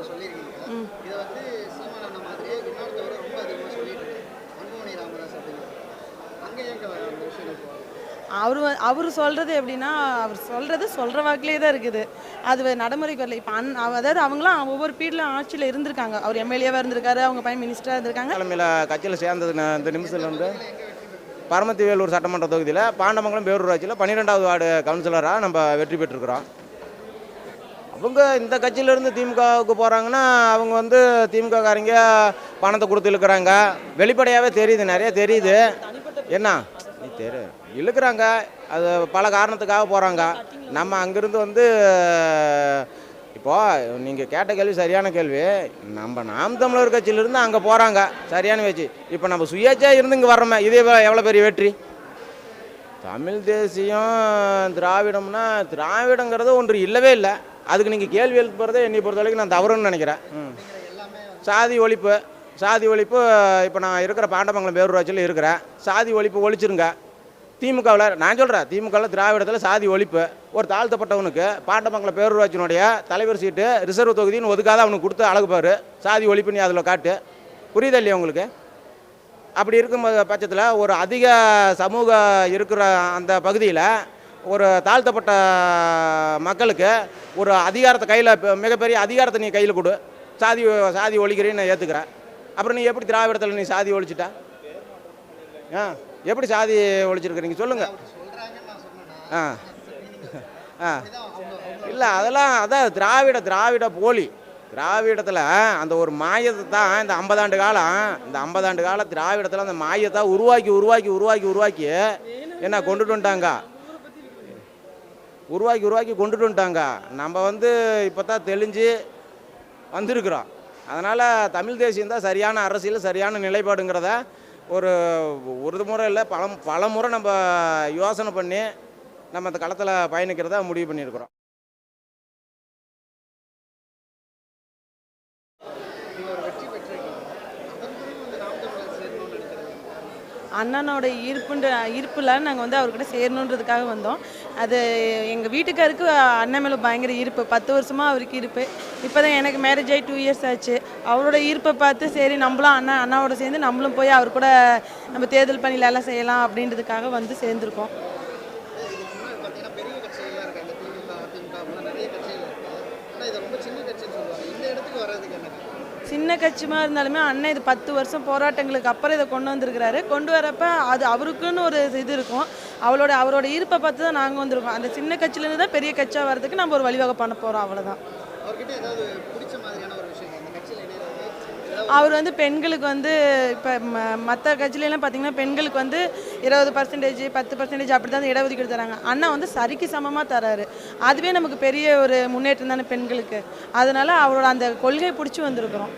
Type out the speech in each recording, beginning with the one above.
ஒன்று சொல்லியிருக்கீங்க. இதை வந்து சீமானண்ண மாதிரியே இன்னொருத்தவர் ரொம்ப அதிகமாக சொல்லிட்டு. அன்புமணி ராமதாஸ் அப்படிங்கிறது அங்கே ஏங்க அந்த விஷயம் அவர் அவர் சொல்கிறது எப்படின்னா அவர் சொல்கிறது சொல்கிற வாக்கிலே தான் இருக்குது. அது நடைமுறைக்கு வரல. இப்போ அன் அதாவது அவங்களாம் ஒவ்வொரு பீரியட்லையும் ஆட்சியில் இருந்திருக்காங்க. அவர் எம்எல்ஏவாக இருந்திருக்காரு அவங்க பையன் மினிஸ்டராக இருந்திருக்காங்க. தலைமையில் கட்சியில் சேர்ந்தது இந்த நிமிஷத்தில் வந்து பரமத்தி வேலூர் சட்டமன்ற தொகுதியில் பாண்டமங்கலம் பேரூர் ஆட்சியில் பன்னிரெண்டாவது வார்டு கவுன்சிலராக நம்ம வெற்றி பெற்றிருக்கிறோம். அவங்க இந்த கட்சியிலேருந்து திமுகவுக்கு போகிறாங்கன்னா அவங்க வந்து திமுகக்காரங்க பணத்தை கொடுத்து இழுக்கிறாங்க. வெளிப்படையாகவே தெரியுது நிறைய தெரியுது. என்ன? நீ தெரு இழுக்கிறாங்க. அது பல காரணத்துக்காக போகிறாங்க நம்ம அங்கேருந்து வந்து இப்போது நீங்கள் கேட்ட கேள்வி சரியான கேள்வி. நம்ம நாம் தமிழர் கட்சியிலேருந்து அங்கே போகிறாங்க சரியான வச்சு இப்போ நம்ம சுயேட்சையாக இருந்து இங்கே வர்றோமே இதே எவ்வளோ பெரிய வெற்றி? தமிழ் தேசியம் திராவிடம்னா திராவிடங்கிறது ஒன்று இல்லவே இல்லை. அதுக்கு நீங்கள் கேள்வி எழுப்புறதே என்னை பொறுத்த வரைக்கும் நான் தவறுன்னு நினைக்கிறேன். சாதி ஒழிப்பு சாதி ஒழிப்பு இப்போ நான் இருக்கிற பாண்டமங்கலம் பேரூராட்சியில் இருக்கிறேன். சாதி ஒழிப்பு ஒழிச்சிருங்க. திமுகவில் நான் சொல்கிறேன் திமுகவில் திராவிடத்தில் சாதி ஒழிப்பு. ஒரு தாழ்த்தப்பட்டவனுக்கு பாண்டமங்கலம் பேரூராட்சியினுடைய தலைவர் சீட்டு ரிசர்வ் தொகுதின்னு ஒதுக்காத அவனுக்கு கொடுத்து அழகு பாரு சாதி ஒழிப்பு நீ அதில் காட்டு. புரியுதா இல்லையா உங்களுக்கு? அப்படி இருக்கும் பட்சத்தில் ஒரு அதிக சமூக இருக்கிற அந்த பகுதியில் ஒரு தாழ்த்தப்பட்ட மக்களுக்கு ஒரு அதிகாரத்தை கையில் மிகப்பெரிய அதிகாரத்தை நீ கையில் கொடு. சாதி சாதி ஒழிக்கிறேன்னு நான் ஏற்றுக்கிறேன் அப்புறம் நீ எப்படி திராவிடத்தில் நீ சாதி ஒழிச்சிட்ட? ஆ எப்படி சாதி ஒழிச்சிருக்கிறீங்க சொல்லுங்கள் ஆ. ஆ. இல்லை அதெல்லாம் அதான் திராவிட திராவிட போலி. திராவிடத்தில் அந்த ஒரு மாயத்தை தான் இந்த ஐம்பதாண்டு காலம் இந்த ஐம்பதாண்டு காலம் திராவிடத்தில் அந்த மாயத்தை உருவாக்கி உருவாக்கி உருவாக்கி உருவாக்கி என்ன கொண்டுட்டு வந்துட்டாங்க? உருவாக்கி உருவாக்கி கொண்டுட்டு வந்துட்டாங்க. நம்ம வந்து இப்போ தான் தெளிஞ்சு வந்திருக்கிறோம். அதனால் தமிழ் தேசியம் தான் சரியான அரசியல் சரியான நிலைப்பாடுங்கிறத ஒரு ஒரு முறை இல்லை பல பல முறை நம்ம யோசனை பண்ணி நம்ம அந்த களத்தில் பயணிக்கிறதா முடிவு பண்ணியிருக்கிறோம் நீங்கள் ஒரு வெற்றி பெற்றிருக்கீங்க அதன் பிறகு வந்து நாம் தமிழர் சேரணும்னு நினைக்கிறீங்க அண்ணனோட ஈர்ப்புன்ற ஈர்ப்பில் நாங்கள் வந்து அவர்கிட்ட சேரணுன்றதுக்காக வந்தோம். அது எங்கள் வீட்டுக்காருக்கு அண்ணன் மேலே பயங்கர ஈர்ப்பு. பத்து வருஷமாக அவருக்கு ஈர்ப்பு. இப்போ தான் எனக்கு மேரேஜ் ஆகி டூ இயர்ஸ் ஆச்சு. அவரோட ஈர்ப்பை பார்த்து சரி நம்மளும் அண்ணா அண்ணாவோட சேர்ந்து நம்மளும் போய் அவர் கூட நம்ம தேர்தல் பணியில எல்லாம் செய்யலாம் அப்படின்றதுக்காக வந்து சேர்ந்துருக்கோம். ஆனால் இது ரொம்ப சின்ன கட்சின்னு சொல்லுவாங்க. இந்த இடத்துக்கு வர்றதுக்கு என்ன சின்ன கட்சியமாக இருந்தாலுமே அண்ணன் இது பத்து வருஷம் போராட்டங்களுக்கு அப்புறம் இதை கொண்டு வந்திருக்கிறாரு. கொண்டு வரப்ப அது அவருக்குன்னு ஒரு இது இருக்கும். அவளோட அவரோட ஈர்ப்பை பார்த்து தான் நாங்கள் வந்திருக்கோம். அந்த சின்ன கட்சியிலேருந்து தான் பெரிய கட்சியாக வர்றதுக்கு நம்ம ஒரு வழிவகை பண்ண போகிறோம் அவ்வளோதான் அவர்கிட்ட ஏதாவது பிடிச்ச மாதிரியான ஒரு விஷயம் அந்த கட்சியில் இணையிறது ஏதாவது அவர் வந்து பெண்களுக்கு வந்து இப்போ மற்ற கட்சியிலலாம் பார்த்தீங்கன்னா பெண்களுக்கு வந்து இருபது பர்சன்டேஜ் பத்து பர்சன்டேஜ் அப்படி தான் இடஒதுக்கீடு தராங்க. அண்ணா வந்து சரிக்கு சமமாக தராரு. அதுவே நமக்கு பெரிய ஒரு முன்னேற்றம் தானே பெண்களுக்கு. அதனால அவரோட அந்த கொள்கையை பிடிச்சி வந்திருக்கிறோம்.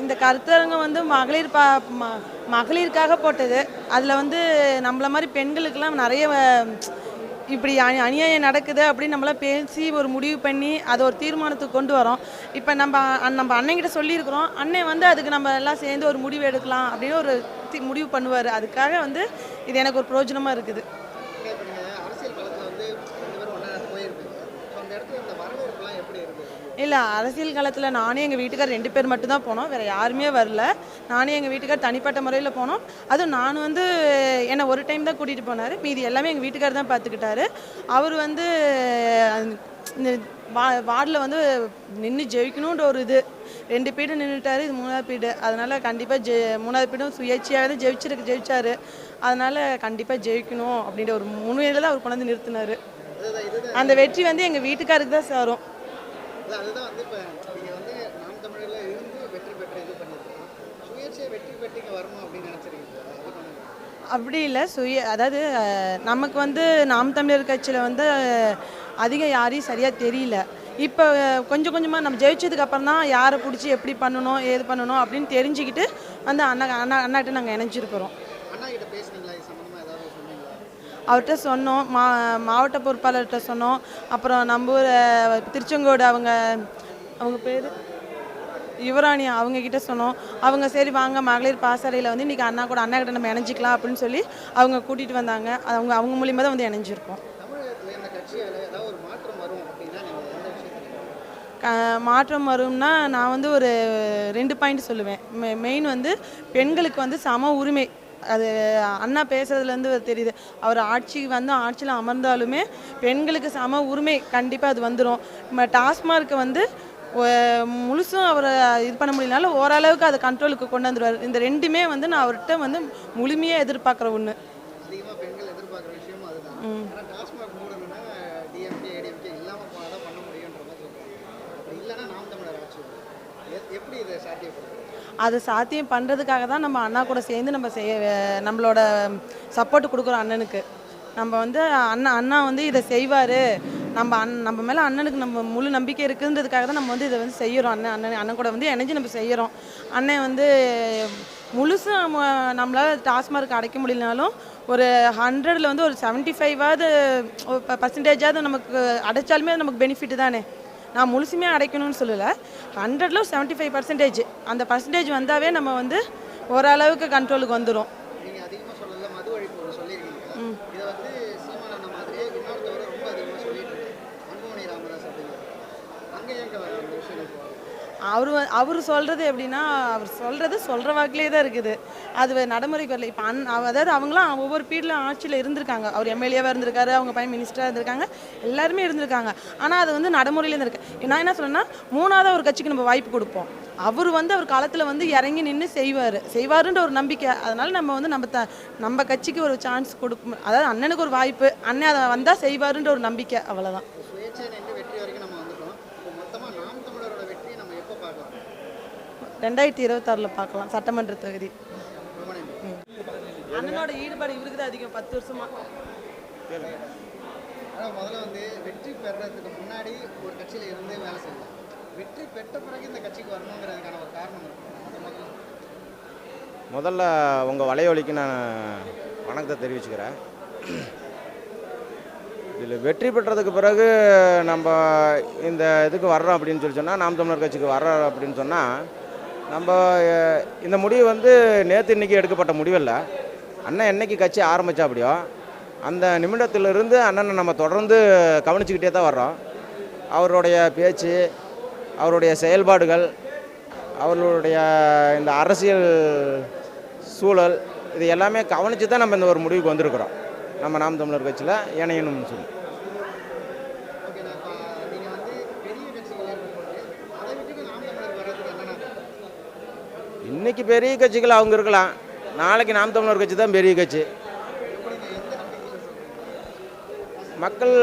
இந்த கருத்தரங்கம் வந்து மகளிர் பா மகளிருக்காக போட்டது. அதில் வந்து நம்மள மாதிரி பெண்களுக்கெல்லாம் நிறைய இப்படி அநி- அநியாயம் நடக்குது அப்படின்னு நம்மளாம் பேசி ஒரு முடிவு பண்ணி அதை ஒரு தீர்மானத்துக்கு கொண்டு வரோம். இப்போ நம்ம நம்ம அண்ணன்கிட்ட சொல்லியிருக்கிறோம். அண்ணன் வந்து அதுக்கு நம்ம எல்லாம் சேர்ந்து ஒரு முடிவு எடுக்கலாம் அப்படின்னு ஒரு முடிவு பண்ணுவார். அதுக்காக வந்து இது எனக்கு ஒரு பிரயோஜனமாக இருக்குது இப்போ நீங்கள் அரசியல் களத்தில் வந்து ரெண்டு பேரும் ஒன்றா போயிருப்பீங்க ஸோ அந்த இடத்துல இந்த வரவேற்புலாம் எப்படி இருந்தது இல்லை அரசியல் காலத்தில் நானே எங்கள் வீட்டுக்கார் ரெண்டு பேர் மட்டும்தான் போனோம். வேறு யாருமே வரல. நானே எங்கள் வீட்டுக்கார் தனிப்பட்ட முறையில் போனோம். அதுவும் நான் வந்து என்னை ஒரு டைம் தான் கூட்டிகிட்டு போனார். மீதி எல்லாமே எங்கள் வீட்டுக்கார் தான் பார்த்துக்கிட்டாரு அவர் வந்து இந்த வா வார்டில் வந்து நின்று ஜெயிக்கணுன்ற ஒரு இது. ரெண்டு பீடு நின்றுட்டாரு இது மூணாவது பீடு. அதனால் கண்டிப்பாக ஜெ மூணாவது பீடும் சுயேட்சையாக தான் ஜெயிச்சிருக்கு ஜெயிச்சார். அதனால் கண்டிப்பாக ஜெயிக்கணும் அப்படின்ற ஒரு முன்வையில் தான் அவர் கொண்டு வந்து நிறுத்தினார். அந்த வெற்றி வந்து எங்கள் வீட்டுக்காருக்கு தான் சேரும். அதுதான் வந்து இப்போ நீங்கள் வந்து நாம் தமிழில் இருந்து வெற்றி பெற்று இது பண்ணியிருக்கோம். சுயேட்சையாக வெற்றி பெற்று வரணும் அப்படின்னு நினச்சிருக்கீங்களா? அப்படி இல்லை சுய அதாவது நமக்கு வந்து நாம் தமிழர் கட்சியில் வந்து அதிகம் யாரையும் சரியாக தெரியல. இப்போ கொஞ்சம் கொஞ்சமாக நம்ம ஜெயிச்சதுக்கு அப்புறம் தான் யாரை பிடிச்சி எப்படி பண்ணணும் ஏது பண்ணணும் அப்படின்னு தெரிஞ்சுக்கிட்டு வந்து அண்ணா அண்ணா அண்ணாட்ட நாங்கள் இணைஞ்சிருக்கிறோம் அண்ணா கிட்ட பேசுனீங்களா இது சம்மந்தமாக ஏதாவது சொன்னீங்களா அவர்கிட்ட சொன்னோம் மா மாவட்ட பொறுப்பாளர்கிட்ட சொன்னோம். அப்புறம் நம்ம ஊர் திருச்செங்கோடு அவங்க அவங்க பேர்? யுவராணி அவங்க கிட்ட சொன்னோம். அவங்க சரி வாங்க மகளிர் பாசறையில் வந்து இன்றைக்கி அண்ணா கூட அண்ணா கிட்ட நம்ம இணைஞ்சிக்கலாம் அப்படின்னு சொல்லி அவங்க கூட்டிகிட்டு வந்தாங்க. அவங்க அவங்க மூலியமாக தான் வந்து இணைஞ்சிருக்கோம். மாற்றம் வரும்னா நான் வந்து ஒரு ரெண்டு பாயிண்ட் சொல்லுவேன். மெயின் வந்து பெண்களுக்கு வந்து சம உரிமை அது அண்ணா பேசுறதுலேருந்து தெரியுது. அவர் ஆட்சிக்கு வந்து ஆட்சியில் அமர்ந்தாலுமே பெண்களுக்கு சம உரிமை கண்டிப்பாக அது வந்துடும் நம்ம டாஸ்மார்க்கை வந்து முழுசும் அவரை இது பண்ண முடியலனாலும் ஓரளவுக்கு அதை கண்ட்ரோலுக்கு கொண்டு வந்துடுவார் இந்த ரெண்டுமே வந்து நான் அவர்கிட்ட வந்து முழுமையாக எதிர்பார்க்குற ஒன்று அதிகமாக பெண்கள் எதிர்பார்க்குற விஷயமும் அதுதான் ஆனால் டாஸ்மாக் மூடணும்னா டிஎம்கே ஏடிஎம்கே இல்லாமல் தான் பண்ண முடியுன்ற மாதிரி சொல்கிறாங்க அப்படி இல்லைன்னா நாம் தமிழர் ஆட்சி வரும். எ- எப்படி இதை சாத்தியப்படுது அது சாத்தியம் பண்ணுறதுக்காக தான் நம்ம அண்ணா கூட சேர்ந்து நம்ம செய்ய நம்மளோட சப்போர்ட் கொடுக்குறோம் அண்ணனுக்கு. நம்ம வந்து அண்ணா அண்ணா வந்து இதை செய்வார். நம்ம அண் நம்ம மேலே அண்ணனுக்கு நம்ம முழு நம்பிக்கை இருக்குன்றதுக்காக தான் நம்ம வந்து இதை வந்து செய்கிறோம் அண்ணன் அண்ணன் அண்ணன் கூட வந்து இணைஞ்சு நம்ம செய்கிறோம் அண்ணன் வந்து முழுசும் நம்ம நம்மளால் டாஸ்மார்க் அடைக்க முடியலனாலும் ஒரு ஹண்ட்ரடில் வந்து ஒரு செவன்ட்டி ஃபைவாவது பர்சன்டேஜாவது நமக்கு அடைச்சாலுமே அது நமக்கு பெனிஃபிட் தானே. நான் முழுசுமே அடைக்கணும்னு சொல்லலை. ஹண்ட்ரட்ல செவன்ட்டி ஃபைவ் பர்சன்டேஜ் அந்த பர்சன்டேஜ் வந்தாவே நம்ம வந்து ஓரளவுக்கு கண்ட்ரோலுக்கு வந்துடும் அவர் அவர் சொல்கிறது எப்படின்னா அவர் சொல்கிறது சொல்கிற வாக்கிலே தான் இருக்குது. அது நடைமுறைக்கு வரல. இப்போ அவ- அதாவது அவங்களாம் ஒவ்வொரு பீரியடில் ஆட்சியில் இருந்திருக்காங்க. அவர் எம்எல்ஏவாக இருந்திருக்காரு அவங்க பையன் மினிஸ்டராக இருந்திருக்காங்க. எல்லாருமே இருந்திருக்காங்க. ஆனால் அது வந்து நடைமுறையில் இருந்திருக்கு நான் என்ன சொல்றேன்னா மூணாவது ஒரு கட்சிக்கு நம்ம வாய்ப்பு கொடுப்போம். அவர் வந்து அவர் காலத்தில் வந்து இறங்கி நின்று செய்வார். செய்வாருன்ற ஒரு நம்பிக்கை. அதனால நம்ம வந்து நம்ம த நம்ம கட்சிக்கு ஒரு சான்ஸ் கொடுக்கும் அதாவது அண்ணனுக்கு ஒரு வாய்ப்பு அண்ணன் அதை வந்தால் செய்வாருன்ற ஒரு நம்பிக்கை அவ்வளோதான் ரெண்டாயிரத்தி இருபத்தாறில் பார்க்கலாம். சட்டமன்ற தொகுதி. அண்ணனோட ஈடுபாடு இவருக்கு தான் அதிகம் பத்து வருஷமா. ஆனால் முதல்ல வந்து வெற்றி பெறதுக்கு முன்னாடி ஒரு கட்சியில் இருந்து வேலை செய்யலாம் வெற்றி பெற்ற பிறகு இந்த கட்சிக்கு வரணுங்கிறதுக்கான ஒரு காரணம் இருக்கு. முதல்ல உங்கள் வலையொலிக்கு நான் வணக்கத்தை தெரிவிச்சுக்கிறேன். இதில் வெற்றி பெற்றதுக்கு பிறகு நம்ம இந்த இதுக்கு வர்றோம் அப்படின்னு சொல்லி சொன்னால் நாம் தமிழர் கட்சிக்கு வர்றோம் அப்படின்னு சொன்னால் நம்ம இந்த முடிவு வந்து நேற்று இன்றைக்கி எடுக்கப்பட்ட முடிவில்லை அண்ணன் என்னைக்கு கட்சி ஆரம்பித்தா அப்படியோ அந்த நிமிடத்திலிருந்து அண்ணனை நம்ம தொடர்ந்து கவனிச்சுக்கிட்டே தான் வர்றோம். அவருடைய பேச்சு அவருடைய செயல்பாடுகள் அவர்களுடைய இந்த அரசியல் சூழல் இது எல்லாமே கவனித்து தான் நம்ம இந்த ஒரு முடிவுக்கு வந்திருக்கிறோம். நம்ம நாம் தமிழர் கட்சியில் இணையணும்னு சொல்லி. இன்னைக்கு பெரிய கட்சிகள் அவங்க இருக்கலாம். நாளைக்கு நாம் தமிழர் கட்சி தான் பெரிய கட்சி. மக்கள்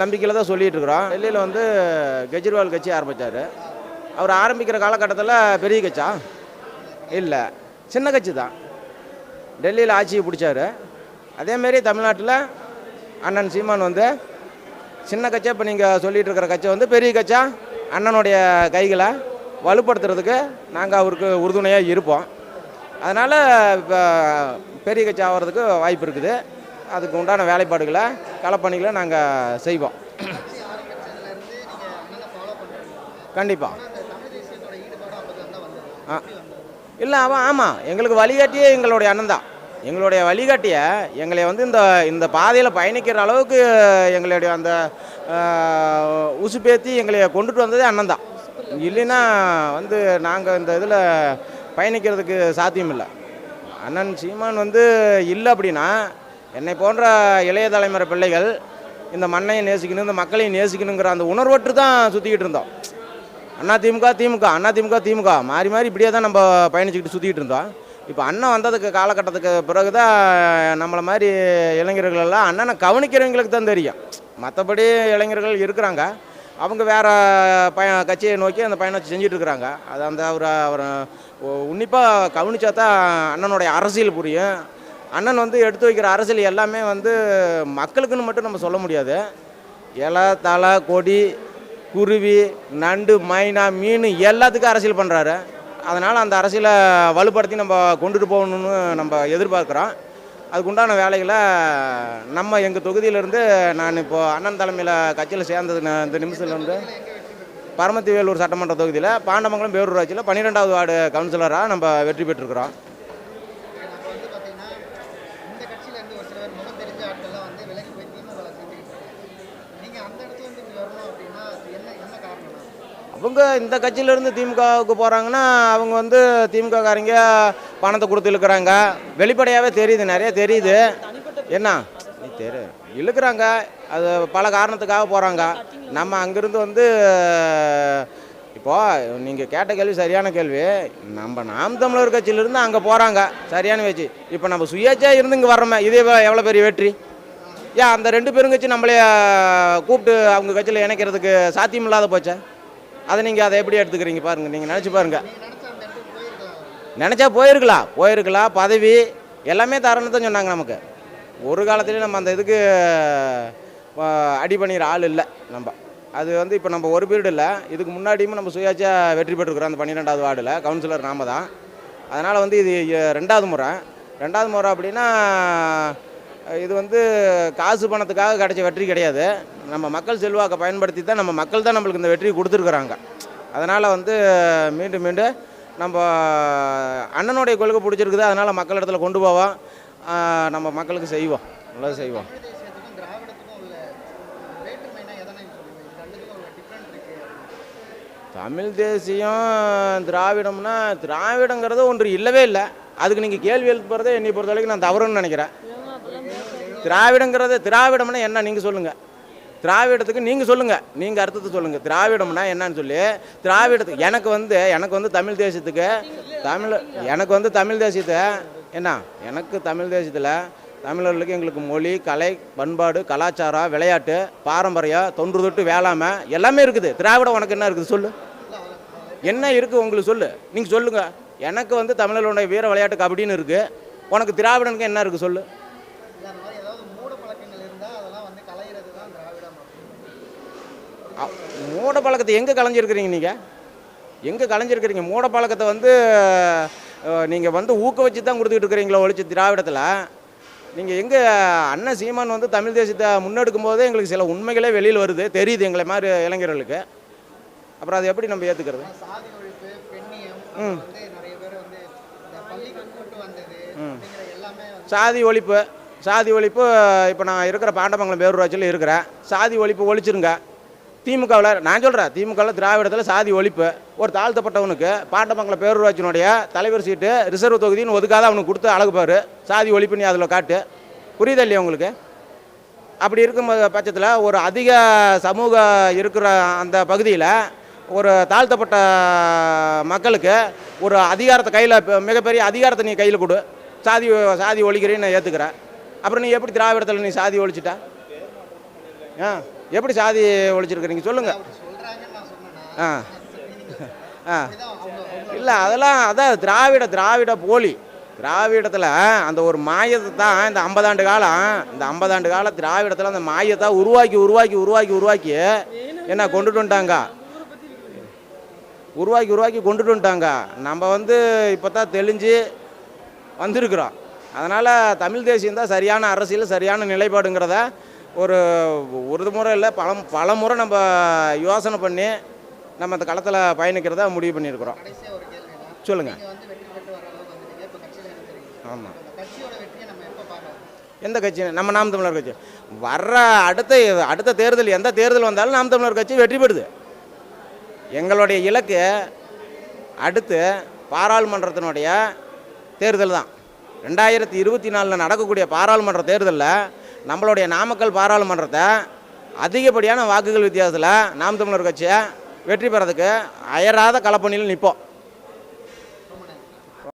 நம்பிக்கையில் தான் சொல்லிட்டு இருக்கிறோம். டெல்லியில் வந்து கெஜ்ரிவால் கட்சி ஆரம்பித்தார் அவர் ஆரம்பிக்கிற காலகட்டத்தில் பெரிய கட்சா இல்லை. சின்ன கட்சி தான். டெல்லியில் ஆட்சியை பிடிச்சாரு. அதேமாரி தமிழ்நாட்டில் அண்ணன் சீமான் வந்து சின்ன கட்சியாக இப்போ நீங்கள் சொல்லிட்டு இருக்கிற கட்சி வந்து பெரிய கட்சா அண்ணனுடைய கைகளை வலுப்படுத்துறதுக்கு நாங்கள் அவருக்கு உறுதுணையாக இருப்போம். அதனால் இப்போ பெரிய கட்சி ஆகிறதுக்கு வாய்ப்பு இருக்குது. அதுக்கு உண்டான வேலைப்பாடுகளை களப்பணிகளை நாங்கள் செய்வோம். கண்டிப்பாக ஆ. இல்லை அவன் ஆமாம் எங்களுக்கு வழிகாட்டியே எங்களுடைய அண்ணன் தான். எங்களுடைய வழிகாட்டிய எங்களை வந்து இந்த இந்த பாதையில் பயணிக்கிற அளவுக்கு எங்களுடைய அந்த உசுப்பேத்தி எங்களை கொண்டுட்டு வந்ததே அண்ணன் தான். இல்லைன்னா வந்து நாங்கள் இந்த இதில் பயணிக்கிறதுக்கு சாத்தியம் இல்லை அண்ணன் சீமான் வந்து இல்லை அப்படின்னா என்னை போன்ற இளைய தலைமுறை பிள்ளைகள் இந்த மண்ணையும் நேசிக்கணும் இந்த மக்களையும் நேசிக்கணுங்கிற அந்த உணர்வற்று தான் சுற்றிக்கிட்டு இருந்தோம். அண்ணா திமுக திமுக அண்ணா திமுக திமுக. மாறி மாறி இப்படியே தான் நம்ம பயணிச்சுக்கிட்டு சுற்றிக்கிட்டு இருந்தோம். இப்போ அண்ணன் வந்ததுக்கு காலகட்டத்துக்கு பிறகு தான் நம்மளை மாதிரி இளைஞர்கள் எல்லாம் அண்ணனை கவனிக்கிறவங்களுக்கு தான் தெரியும். மற்றபடி இளைஞர்கள் இருக்கிறாங்க. அவங்க வேறு பய கட்சியை நோக்கி அந்த பயணத்தை செஞ்சுட்டு இருக்கிறாங்க அது அந்த அவர் அவர் உன்னிப்பாக கவனித்தா தான் அண்ணனுடைய அரசியல் புரியும். அண்ணன் வந்து எடுத்து வைக்கிற அரசியல் எல்லாமே வந்து மக்களுக்குன்னு மட்டும் நம்ம சொல்ல முடியாது. இலை தலை கொடி குருவி நண்டு மைனா மீன் எல்லாத்துக்கும் அரசியல் பண்ணுறாரு அதனால் அந்த அரசியலை வலுப்படுத்தி நம்ம கொண்டுட்டு போகணும்னு நம்ம எதிர்பார்க்குறோம். அதுக்குண்டான வேலைகளை நம்ம எங்கள் தொகுதியிலேருந்து நான் இப்போது அண்ணன் தலைமையில் கட்சியில் சேர்ந்தது இந்த நிமிஷத்துலேருந்து பரமத்தி வேலூர் சட்டமன்ற தொகுதியில் பாண்டமங்கலம் பேரூராட்சியில் பன்னிரெண்டாவது வார்டு கவுன்சிலராக நம்ம வெற்றி பெற்றிருக்கிறோம் நம்ம வந்து பார்த்தீங்கன்னா இந்த கட்சியில இருந்து ஒரு சிலர் முகம் தெரிஞ்ச ஆட்கள்லாம் வந்து விலகி போய் திமுக செஞ்சுக்கிட்டு இருக்காங்க அவங்க இந்த கட்சியிலேருந்து திமுகவுக்கு போகிறாங்கன்னா அவங்க வந்து திமுகக்காரங்க பணத்தை கொடுத்து இழுக்கிறாங்க. வெளிப்படையாகவே தெரியுது நிறைய தெரியுது. என்ன? நீ தெரு இழுக்கிறாங்க. அது பல காரணத்துக்காக போகிறாங்க நம்ம அங்கேருந்து வந்து இப்போ நீங்கள் கேட்ட கேள்வி சரியான கேள்வி. நம்ம நாம் தமிழர் கட்சியிலிருந்து அங்கே போகிறாங்க சரியான வச்சு இப்போ நம்ம சுயேட்சையாக இருந்து இங்கே வர்றோமே இதே எவ்வளோ பெரிய வெற்றி? ஏன் அந்த ரெண்டு பேரும் கட்சி நம்மளே கூப்பிட்டு அவங்க கட்சியில் இணைக்கிறதுக்கு சாத்தியம் இல்லாத போச்சா? அதை நீங்கள் அதை எப்படி எடுத்துக்கிறீங்க பாருங்கள் நீங்கள் நினச்சி பாருங்கள் நினச்சா போயிருக்கலாம். போயிருக்கலாம் பதவி எல்லாமே தரணும் தான் சொன்னாங்க நமக்கு. ஒரு காலத்துலேயும் நம்ம அந்த இதுக்கு அடி பண்ணிக்கிற ஆள் இல்லை நம்ம. அது வந்து இப்போ நம்ம ஒரு பீரியட் இல்லை. இதுக்கு முன்னாடியும் நம்ம சுயாட்சியாக வெற்றி பெற்றுக்கிறோம் அந்த பன்னிரெண்டாவது வார்டில். கவுன்சிலர் நாம தான். அதனால் வந்து இது ரெண்டாவது முறை. ரெண்டாவது முறை அப்படின்னா இது வந்து காசு பணத்துக்காக கிடைச்ச வெற்றி கிடையாது. நம்ம மக்கள் செல்வாக்கை பயன்படுத்தி தான் நம்ம மக்கள் தான் நம்மளுக்கு இந்த வெற்றி கொடுத்துருக்குறாங்க. அதனால் வந்து மீண்டும் மீண்டும் நம்ம அண்ணனுடைய கொள்கை பிடிச்சிருக்குது அதனால் மக்கள் இடத்துல கொண்டு போவோம். நம்ம மக்களுக்கு செய்வோம். நல்லா செய்வோம். தமிழ் தமிழ் தேசியம் திராவிடம்னா திராவிடங்கிறது ஒன்று இல்லவே இல்லை. அதுக்கு நீங்கள் கேள்வி எழுப்புறதே என்னை பொறுத்த வரைக்கும் நான் தவறுன்னு நினைக்கிறேன். திராவிடங்கிறது திராவிடம்னா என்ன? நீங்கள் சொல்லுங்கள் திராவிடத்துக்கு நீங்கள் சொல்லுங்கள் நீங்கள் அர்த்தத்தை சொல்லுங்கள் திராவிடம்னா என்னன்னு சொல்லி திராவிடத்துக்கு எனக்கு வந்து எனக்கு வந்து தமிழ் தேசத்துக்கு தமிழ் எனக்கு வந்து தமிழ் தேசியத்தை என்ன? எனக்கு தமிழ் தேசத்தில் தமிழர்களுக்கு எங்களுக்கு மொழி கலை பண்பாடு கலாச்சாரம் விளையாட்டு பாரம்பரியம் தொன்று தொட்டு வேளாமை எல்லாமே இருக்குது. திராவிடம் உனக்கு என்ன இருக்குது சொல்லு. என்ன இருக்குது உங்களுக்கு சொல்லு. நீங்கள் சொல்லுங்கள் எனக்கு வந்து தமிழர்களுடைய வீர விளையாட்டு கபடின்னு இருக்குது உனக்கு திராவிடனுக்கு என்ன இருக்குது சொல்லு இல்லை அந்த மாதிரி ஏதாவது மூட பழக்கங்கள் இருந்தால் அதெல்லாம் வந்து கலையிறது தான் திராவிடம் அ- மூட பழக்கத்தை எங்கே கலைஞ்சிருக்கிறீங்க நீங்கள் எங்கே கலைஞ்சிருக்கிறீங்க? மூட பழக்கத்தை வந்து நீங்கள் வந்து ஊக்குவிச்சு தான் கொடுத்துக்கிட்டு இருக்கிறீங்களோ ஒழிச்சு திராவிடத்தில். நீங்கள் எங்கே அண்ணன் சீமான் வந்து தமிழ் தேசத்தை முன்னெடுக்கும் போதே எங்களுக்கு சில உண்மைகளே வெளியில் வருது தெரியுது எங்களை மாதிரி இளைஞர்களுக்கு. அப்புறம் அதை எப்படி நம்ம ஏற்றுக்கிறது வந்து சாதி ஒழிப்பு சாதி ஒழிப்பு இப்போ நான் இருக்கிற பாண்டமங்கலம் பேரூராட்சியில் இருக்கிறேன். சாதி ஒழிப்பு ஒழிச்சிருங்க. திமுகவில் நான் சொல்கிறேன் திமுகவில் திராவிடத்தில் சாதி ஒழிப்பு ஒரு தாழ்த்தப்பட்டவனுக்கு பாண்டமங்கலம் பேரூராட்சியினுடைய தலைவர் சீட்டு ரிசர்வ் தொகுதின்னு ஒதுக்காத அவனுக்கு கொடுத்து அழகு பாரு சாதி ஒழிப்பு நீ அதில் காட்டு. புரியுதா இல்லையா உங்களுக்கு? அப்படி இருக்கும் பட்சத்தில் ஒரு அதிக சமூக இருக்கிற அந்த பகுதியில் ஒரு தாழ்த்தப்பட்ட மக்களுக்கு ஒரு அதிகாரத்தை கையில் மிகப்பெரிய அதிகாரத்தை நீ கையில் கொடு. சாதி சாதி ஒழிக்கிறேன்னு நான் ஏற்றுக்கிறேன் அப்புறம் நீ எப்படி திராவிடத்தில் நீ சாதி ஒழிச்சிட்ட? ஆ. எப்படி சாதி ஒழிச்சிருக்கிறீங்க சொல்லுங்கள் ஆ. ஆ. இல்லை அதெல்லாம் அதான் திராவிட திராவிட போலி. திராவிடத்தில் அந்த ஒரு மாயத்தை தான் இந்த ஐம்பதாண்டு காலம் இந்த ஐம்பதாண்டு காலம் திராவிடத்தில் அந்த மாயத்தை உருவாக்கி உருவாக்கி உருவாக்கி உருவாக்கி என்ன கொண்டுட்டு வந்துட்டாங்க? உருவாக்கி உருவாக்கி கொண்டுட்டு வந்துட்டாங்க. நம்ம வந்து இப்போ தான் தெளிஞ்சு வந்திருக்கிறோம். அதனால் தமிழ் தேசியம் தான் சரியான அரசியல் சரியான நிலைப்பாடுங்கிறத ஒரு ஒரு முறை இல்லை பல பல முறை நம்ம யோசனை பண்ணி நம்ம அந்த களத்தில் பயணிக்கிறதா முடிவு பண்ணியிருக்கிறோம். சொல்லுங்கள் ஆமாம் எந்த கட்சி? நம்ம நாம் தமிழர் கட்சி. வர்ற அடுத்த அடுத்த தேர்தல் எந்த தேர்தல் வந்தாலும் நாம் தமிழர் கட்சி வெற்றி பெறுது. எங்களுடைய இலக்கு அடுத்து பாராளுமன்றத்தினுடைய தேர்தல் தான். ரெண்டாயிரத்தி இருபத்தி நாலில் நடக்கக்கூடிய பாராளுமன்ற தேர்தலில் நம்மளுடைய நாமக்கல் பாராளுமன்றத்தை அதிகப்படியான வாக்குகள் வித்தியாசத்தில் நாம் தமிழர் கட்சியை வெற்றி பெறதுக்கு அயராத களப்பணியில் நிற்போம்.